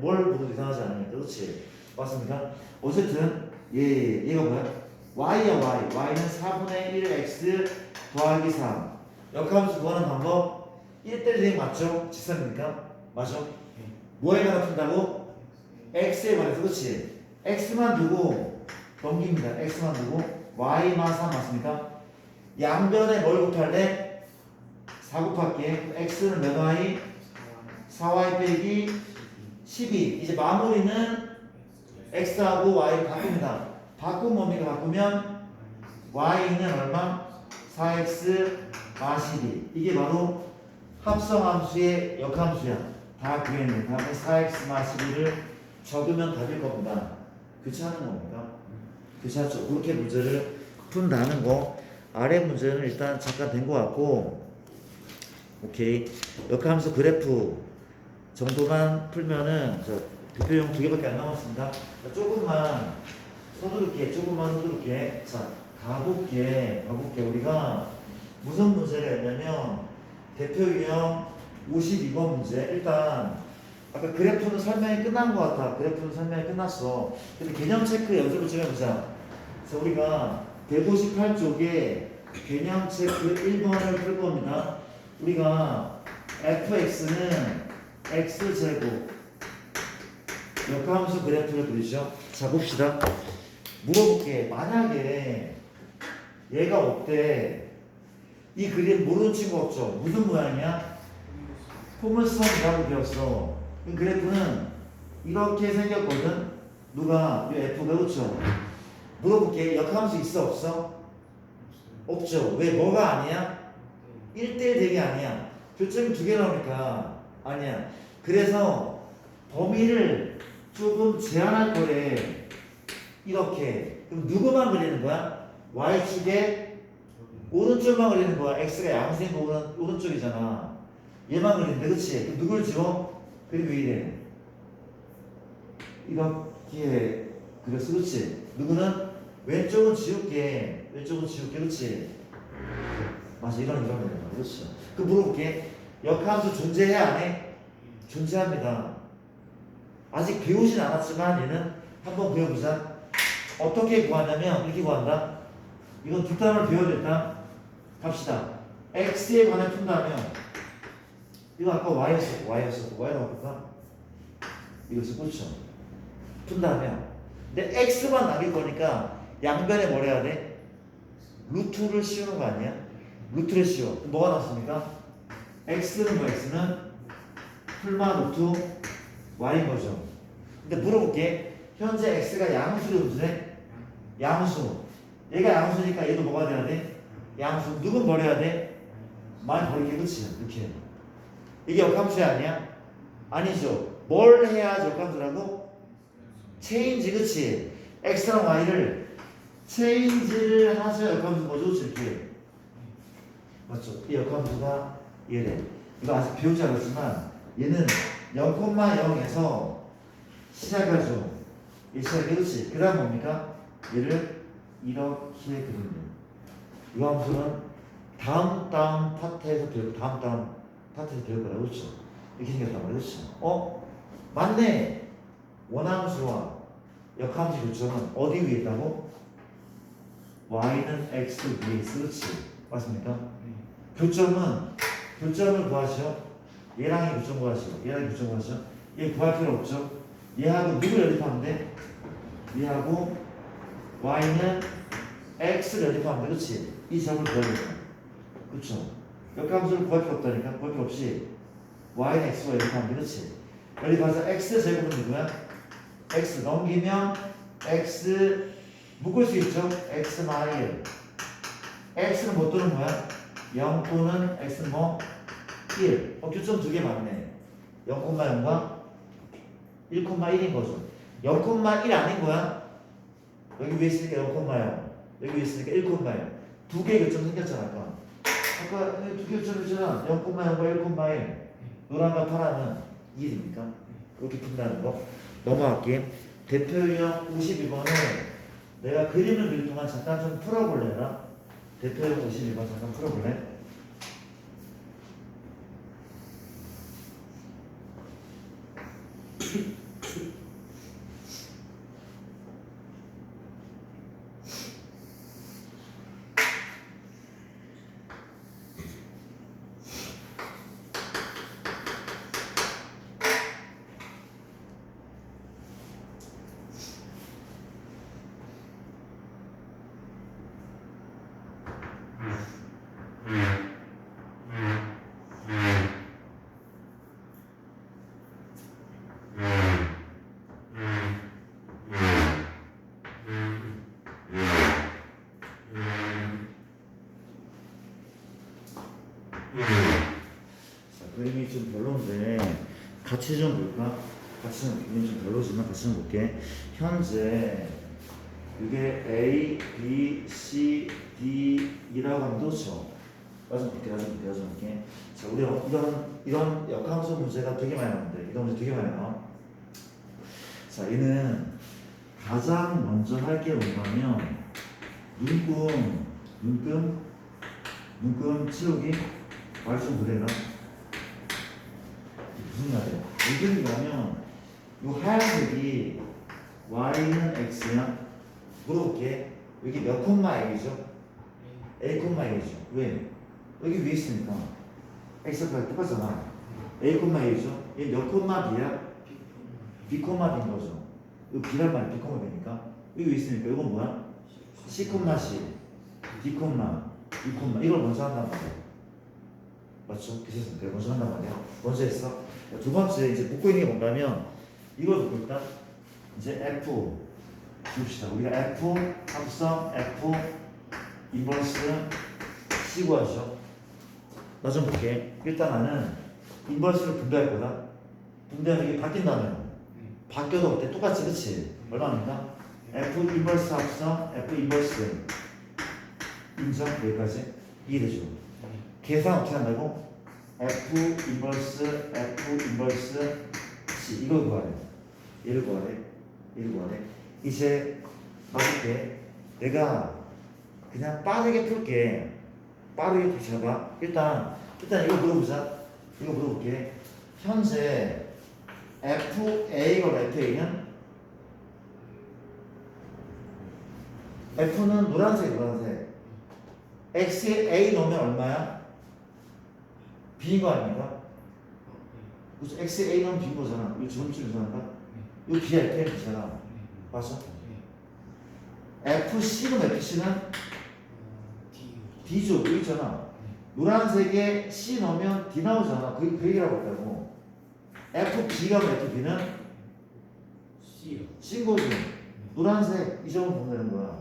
뭘 보도 이상하지 않으니까 그렇지 맞습니까? 어쨌든 얘 얘가 뭐야? y야 y y는 4분의 1 x 더하기 3 역함수 구하는 방법 1대1 대응 맞죠? 직선입니까? 맞죠? 뭐에 관해 푼다고? x에 관해서 그렇지 x만 두고 넘깁니다 x만 두고 y만 3 맞습니까? 양변에 뭘 곱할래? 4 곱할게 x는 몇 y? 4y 빼기 12 이제 마무리는 x하고 y 바꿉니다. 바꾸면 뭡니까? 바꾸면 y는 얼마? 4x 마12 이게 바로 합성함수의 역함수야. 다 구했네 다음에 4x 마 12를 적으면 답일 겁니다. 겁니까? 그렇지 않죠. 그렇게 문제를 푼다는 거. 아래 문제는 일단 잠깐 된 것 같고. 오케이. 역함수 그래프 정도만 풀면은 저 대표용 두 개밖에 안 남았습니다. 자, 조금만 서두르게, 조금만 서두르게. 자, 가볼게, 가볼게. 우리가 무슨 문제가 있냐면 대표 유형 52번 문제. 일단 아까 그래프는 설명이 끝난 것 같아. 그래프는 설명이 끝났어. 근데 개념 체크 연습을 좀 해보자. 그래서 우리가 158쪽에 개념 체크 1번을 풀 겁니다. 우리가 fx는 x제곱 역함수 그래프를 그리죠. 자 봅시다. 물어볼게. 만약에 얘가 없대. 이 그림 모르는 친구 없죠? 무슨 모양이야? 포물선이라고 배웠어. 이 그래프는 이렇게 생겼거든. 누가 이 F가 그렇죠? 물어볼게. 역함수 있어 없어? 없죠. 왜 뭐가 아니야? 1대1 대기 아니야. 교점이 두개 나오니까 아니야. 그래서 범위를 조금 제한할 거래. 이렇게. 그럼 누구만 그리는 거야? Y축에 오른쪽만 그리는 거야. X가 거 오른, 오른쪽이잖아. 얘만 그리는데, 그치? 그럼 누굴 지워? 그리고 이래. 이렇게 그렸어, 그치? 누구는 왼쪽은 지울게. 왼쪽은 지울게, 그치? 맞아, 이런, 이런 거야. 그렇죠. 그 물어볼게. 역함수 존재해, 안 해? 존재합니다. 아직 배우진 않았지만 얘는 한번 배워보자. 어떻게 구하냐면 이렇게 구한다. 이건 두 단어를 배워야겠다. 갑시다. x에 관해 푼다면 이거 아까 y였어. y였어. y로 바꿀까? 이것을 그렇죠. 푼다면 근데 x만 남길 거니까 양변에 뭘 해야 돼? 루트를 씌우는 거 아니야? 루트를 씌워. 뭐가 났습니까? X는 뭐 x는 풀마 루트 y인 거죠. 근데 물어볼게. 현재 x가 양수를 음수네? 양수. 얘가 양수니까 얘도 뭐가 돼야 돼? 양수. 누군 뭘 해야 돼? 많이 버리게 그치? 이렇게. 이게 역함수야 아니야? 아니죠. 뭘 해야지 역함수라고? 체인지 그치? x랑 y를 체인지를 하셔야 역함수 뭐죠? 이렇게. 맞죠? 이 역함수가 얘래. 이거 아직 배우지 않았지만 얘는 0,0에서 시작하죠. 이 시작이 그렇지. 그 다음 뭡니까? 얘를 이렇게 그리는. 이 함수는 다음 다음 파트에서 배우 다음 다음 파트에서 배울 거라 그렇죠. 이렇게 생겼단 말이야. 그렇죠. 어? 맞네. 원함수와 역함수 교점은 어디 위에 있다고? y는 x 위에 있어. 그렇지. 맞습니까? 교점은 교점을 구하시오. 얘랑 이 교점 구하시오. 얘랑 이 교점 구하시오. 얘 구할 필요 없죠. 얘하고 누구 연립하면 돼? 얘하고 y는 x를 연립하면 돼. 그렇지? 이 점을 구하겠다. 그렇죠? 역함수를 구할 필요 없다니까. 구할 필요 없이 y는 x와 연립하면 돼. 그렇지? 연립해서 x 제곱은 누구야? x 넘기면 x 묶을 수 있죠? x 마일 x는 못 두는 거야? 0 또는 x는 뭐? 1. 어, 교점 두 개 맞네. 0,0과 1,1인 거죠. 0,1 아닌 거야? 여기 위에 있으니까 0,0. 여기 위에 있으니까 1,0. 두 개의 교점 생겼잖아, 아까. 아까 두 개 교점 있잖아. 0,0과 1,1. 노란과 파란은 2입니까? 그렇게 푼다는 거. 넘어갈게. 대표 유형 52번을 내가 그림을 그릴 동안 잠깐 좀 풀어볼래나? 대표 유형 52번 잠깐 풀어볼래? 자, 그림이 좀 별론데 같이 좀 볼까? 같이 좀 그림이 좀 별로지만 같이 좀 볼게. 현재 이게 A, B, C, D이라고 하면 그렇죠. 나좀 볼게, 나좀 볼게, 나좀 볼게. 자, 우리 이런 이런 역함수 문제가 되게 많이 나오는데 이런 문제 되게 많이 나와. 자, 얘는 가장 먼저 할 게 뭐냐면 눈금, 눈금, 눈금 치우기 말씀 그대로 무슨 말이야? 무슨 말이냐면 요 하얀색이 y는 x야 물어볼게 여기 몇 콤마 a죠? a 콤마 a죠 왜? 여기 위에 있으니까 x가 똑같잖아 a 콤마 a죠 얘몇 콤마 b야? b 콤마 b인 거죠 이거 b란 말이야 b 콤마 b니까 여기 위에 있으니까 이건 뭐야? c 콤마 c d 콤마 e 콤마 이걸 먼저 한단 말이야 맞죠? 그래서 내가 먼저 한단 말이야. 먼저 했어. 두 번째 이제 붙고 있는 게 뭔가면 이걸 붙고 있다. 이제 F 줍시다. 우리가 F 합성 F 인버스 C 구하죠. 나 좀 볼게. 일단 나는 인버스를 분배할 거다. 분배하면 이게 바뀐다면 바뀌어도 어때? 똑같이 그치? 얼마입니까? F 인버스 합성 F 인버스 인정 여기까지 이해되죠? 계산 어떻게 한다고? F 인버스 F 인버스 C. 이걸 구하래. 얘를 구하래. 얘를 구하래. 이제 봐볼게. 내가 그냥 빠르게 풀게. 빠르게 붙여봐. 일단 일단 이거 물어보자. 이거 물어볼게. 현재 FA가 FA는? F는 노란색 노란색. X에 A 넣으면 얼마야? B인 거 아닙니까? 그래서 X에 A 넣으면 B인 거잖아. 이거 지원줄 이상한가? 이거 B야, 이렇게 B잖아. 맞아? FC는 FC는 D죠. 여기 있잖아. 노란색에 C 넣으면 D 나오잖아. 그, 그 얘기라고 했다고. FB가 FB는 C인 거죠. 노란색 이 점을 보면 되는 거야.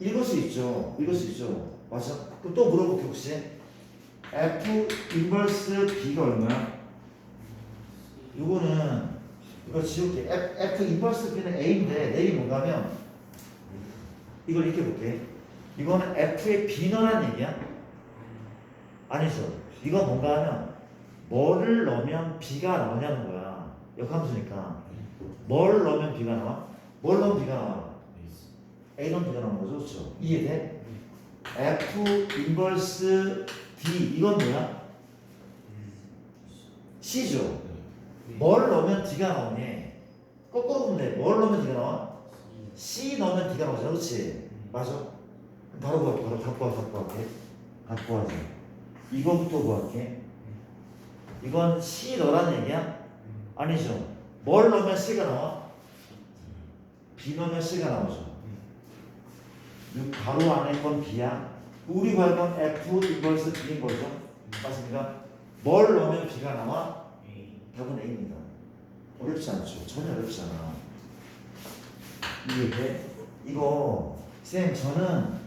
읽을 수 있죠. 읽을 수 있죠. 맞아? 그럼 또 물어볼게 혹시 F 인버스 B가 얼마야? 이거는 이거 지울게. F, F 인버스 B는 A인데 내이 뭔가면 이걸 이렇게 볼게. 이거는 F의 B너란 얘기야? 아니죠. 이건 뭔가 하면 뭐를 넣으면 B가 나오냐는 거야. 역함수니까. 뭘 넣으면 B가 나와? 뭘 넣으면 B가 나와? A 넣으면 B가 나오는 거죠. 그렇죠? 이해돼? F 인버스 D 이건 뭐야? C죠. 뭘 넣으면 D가 나오니? 거꾸로 보면 돼. 뭘 넣으면 D가 나와? C 넣으면 D가 나오잖아. 그렇지? 맞아? 그럼 바로 구할게. 바로 갖고 와, 갖고 할게. 갖고 와서. 이거부터 구할게. 이건 C 넣으라는 얘기야? 아니죠. 뭘 넣으면 C가 나와? B 넣으면 C가 나오죠. 이 가로 안에 건 B야. 우리 건 F 인버스 B인 거죠. 맞습니까? 뭘 넣으면 B가 나와? 답은 A입니다. 어렵지 않죠. 전혀 어렵지 않아. 이게 이거 쌤 저는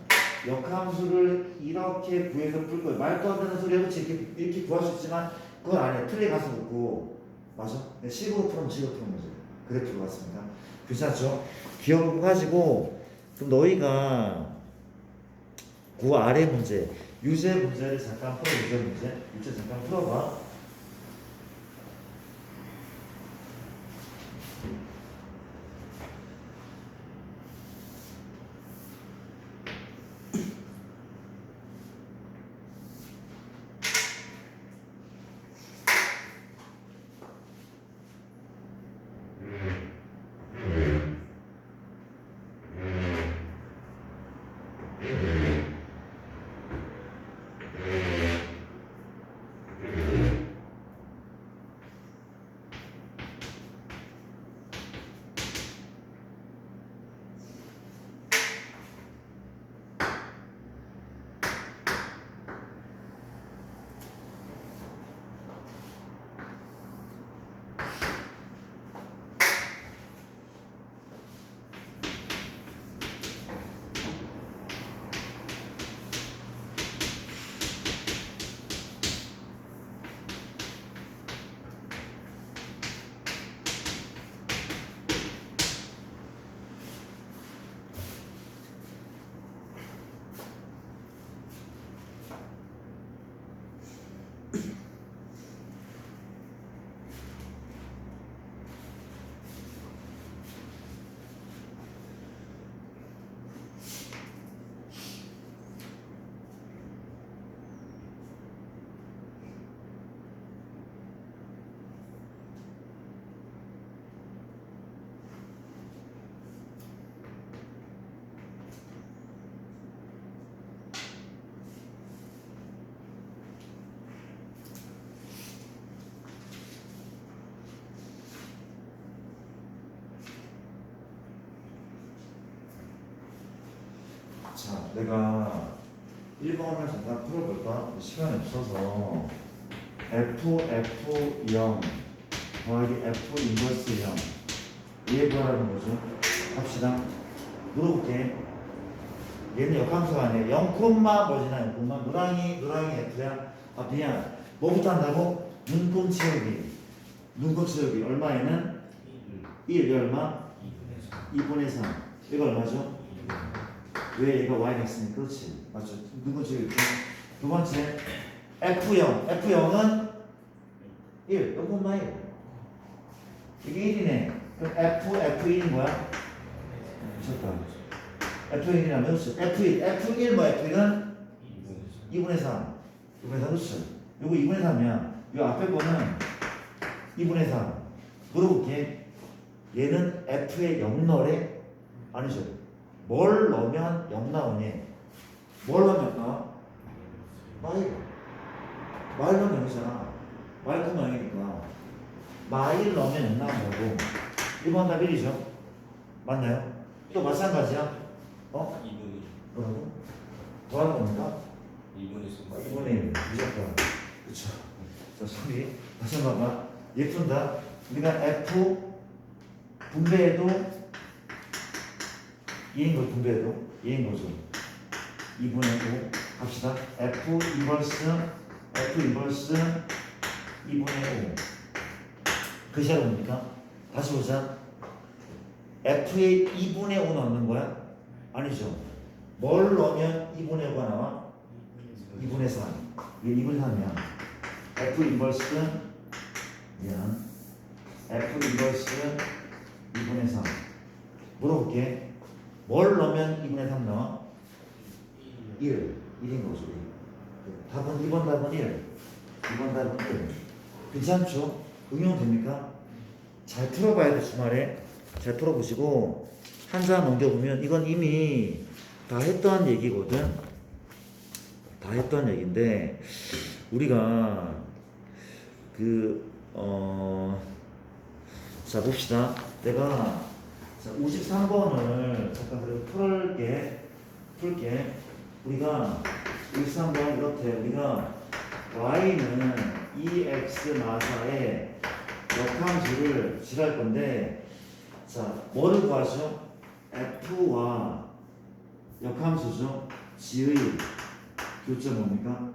역함수를 이렇게 구해서 풀 거예요. 말도 안 되는 소리 해도 이렇게 이렇게 구할 수 있지만 그건 아니에요. 틀에 가서 묻고 맞아? 네, 식으로 풀면 식으로 푸는 거죠. 그래프로 같습니다. 괜찮죠? 기억 가지고 그럼 너희가 그 아래 문제 유제 문제를 잠깐 풀어 유제 문제 유제 잠깐 풀어봐. 자, 내가 1번을 잠깐 풀어볼까? 시간이 없어서 F, F 0 더하기 F 인버스 0얘 구하라는 거죠. 합시다. 물어볼게. 얘는 역함수가 아니에요. 0 콤마 뭐지나 0 콤마 노랑이 노랑이 F야. 아 미안. 뭐부터 한다고? 눈금 채우기. 눈금 채우기. 얼마에는 1. 이 얼마? 2분의 3. 이거 얼마죠? 왜 얘가 y가 있으니? 그렇지. 맞죠. 누구 지금 두 번째 F0 F0은 1 0,1 이게 1이네. 그럼 F F1인 거야? 미쳤다. F1이라면 그렇지. F1 F1 뭐 F1은? 2분의 3 2분의 3 그렇지. 요거 2분의 3이야. 요 앞에 거는 2분의 3 물어볼게. 얘는 F의 0널에 아니죠 뭘 넣으면 0 나오니? 뭘 넣으면 나와? 마일. 마일 넣으면 0이잖아. 마일 넣으면 0이니까. 마일 넣으면 0 나온다고. 1번 답 1이죠? 맞나요? 또 마찬가지야. 어? 뭐라고? 더하는 겁니까? 2분의 1. 무조건. 그쵸. 자, 소리. 다시 한번 봐봐. 예쁜다. 우리가 F 분배해도 2인 거 분배해도 2인 거죠. 2분의 5 합시다. F 인버스 F 인버스 2분의 5 그시가 뭡니까? 다시 보자. F에 2분의 5 넣는 거야? 아니죠. 뭘 넣으면 2분의 5가 나와? 2분의 3. 이게 2분의 3이야. F 인버스 미안. F 인버스 2분의 3. 물어볼게. 뭘 넣으면 2분의 3 나와? 1. 1인 거죠. 일. 답은 2번 답은 1. 2번 답은 1. 괜찮죠? 응용됩니까? 잘 풀어봐야 돼 주말에. 잘 풀어보시고 한장 넘겨보면 이건 이미 다 했던 얘기거든. 다 했던 얘기인데 우리가 그 어. 자 봅시다. 내가 자 53번을 잠깐 그래도 풀게 풀게. 우리가 53번 이렇대. 우리가 y는 2x 마사의 역함수를 지랄 건데 자 뭐를 구하죠? f와 역함수죠. g의 교점 뭡니까?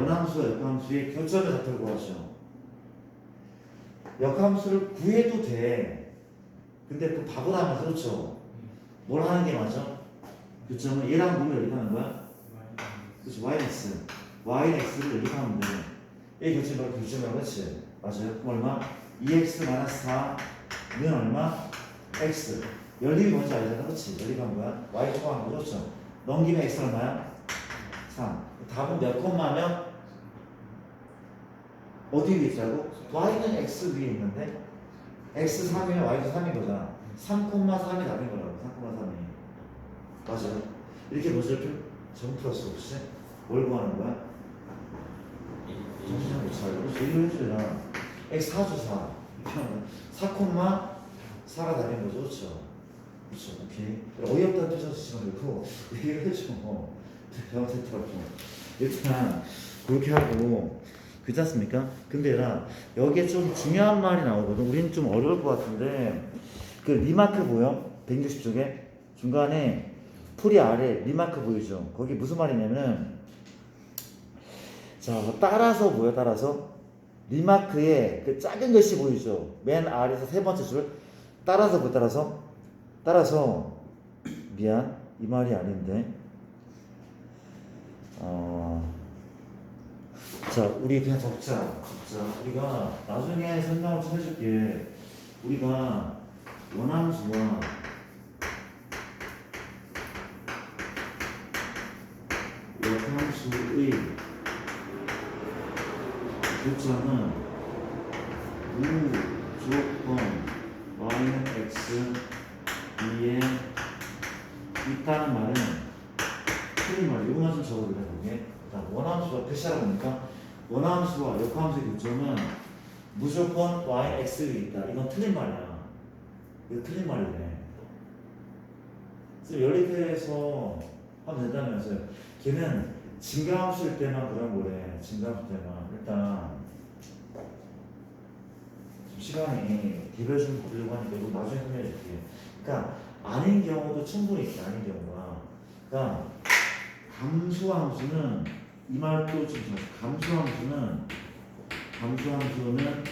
원함수와 역함수의 교점의 좌표를 구하죠. 역함수를 구해도 돼 근데 그 바보라면 그렇죠 뭘 하는 게 맞아? 교점은 얘랑 누구를 연립하는 거야? 그렇지 yx yx를 연립하면 돼얘 교점이 바로 교점이라고 그렇지 맞아요 그럼 얼마? 2x 4는 얼마? x 연립이 뭔지 알잖아 그렇지 연립한 거야 y 초과한 거 그렇죠 넘기면 x 얼마야? 3 답은 몇 콤마 면 어디 위에 있자고? y는 x 위에 있는데 x 3이면 y도 3인 거잖아. 3 콤마 3이 답인 거라고 3 콤마 3이. 맞아요? 이렇게 문제를 전 플러스 없이 뭘 구하는 거야? 정신을 못 차려 그래서 이걸 해줘야 x 4주 4 4 콤마 4가 답인 거죠. 그렇죠? 그렇죠. 오케이. 어이없다는 뜻에서 쓰지 말고 얘기를 해줘. 잘못했더라고 일단 그렇게 하고 그렇지 않습니까? 근데 나 여기에 좀 중요한 말이 나오거든 우리는 좀 어려울 것 같은데 그 리마크 보여? 160쪽에 중간에 풀이 아래 리마크 보이죠? 거기 무슨 말이냐면 자 따라서 뭐야 따라서 리마크에 그 작은 것이 보이죠? 맨 아래에서 세 번째 줄 따라서 그 따라서 따라서 미안 이 말이 아닌데 어, 자 우리 그냥 적자 적자. 우리가 나중에 설명을 좀 해줄게. 우리가 원함수와 역함수의 교차는 무조건 y는 x b에 있다는 말은 틀린 말 이거만 좀 거기에 자, 원 표시하라 보니까 원함수와 역함수의 교점은 무조건 y x에 있다 이건 틀린 말이야 이거 틀린 말이네 그래서 연립해서 하면 된다면서요. 걔는 증가함수일 때만 그런 거래. 증가함수 때만. 일단 좀 시간이 개별 좀 보려고 하니까 이거 나중에 설명해 줄게요. 그러니까 아닌 경우도 충분히 있어. 아닌 경우가. 그러니까 감수 함수는 이 말도 좀 잘- 감수함수는 감수함수는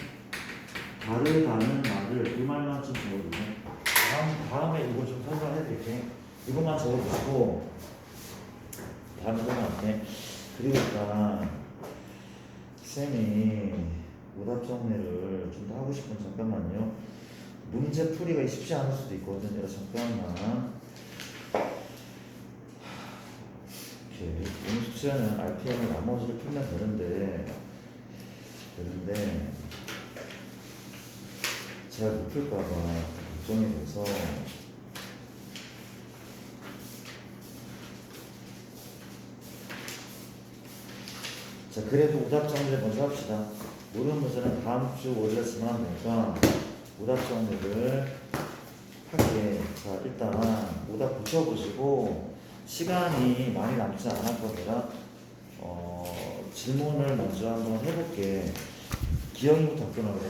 다르다는 말을 이 말만 좀 적어주세요. 다음, 다음에 이거 좀 설명해 드릴게. 이것만 적어주시고 다음 설명할게. 그리고 일단 쌤이 오답 정리를 좀 더 하고 싶은 잠깐만요. 문제 풀이가 쉽지 않을 수도 있거든요. 잠깐만. 이렇게 숙제는 RPM을 나머지를 풀면 되는데 되는데 제가 못 풀까봐 걱정이 돼서. 자 그래도 오답 정리를 먼저 합시다. 모르는 문제는 다음 주 월요일에 쓰면 안 되니까 오답 정리를 할게 자 일단 오답 붙여보시고 시간이 많이 남지 않았거든요 어, 질문을 먼저 한번 해볼게. 기영이부터 끊어요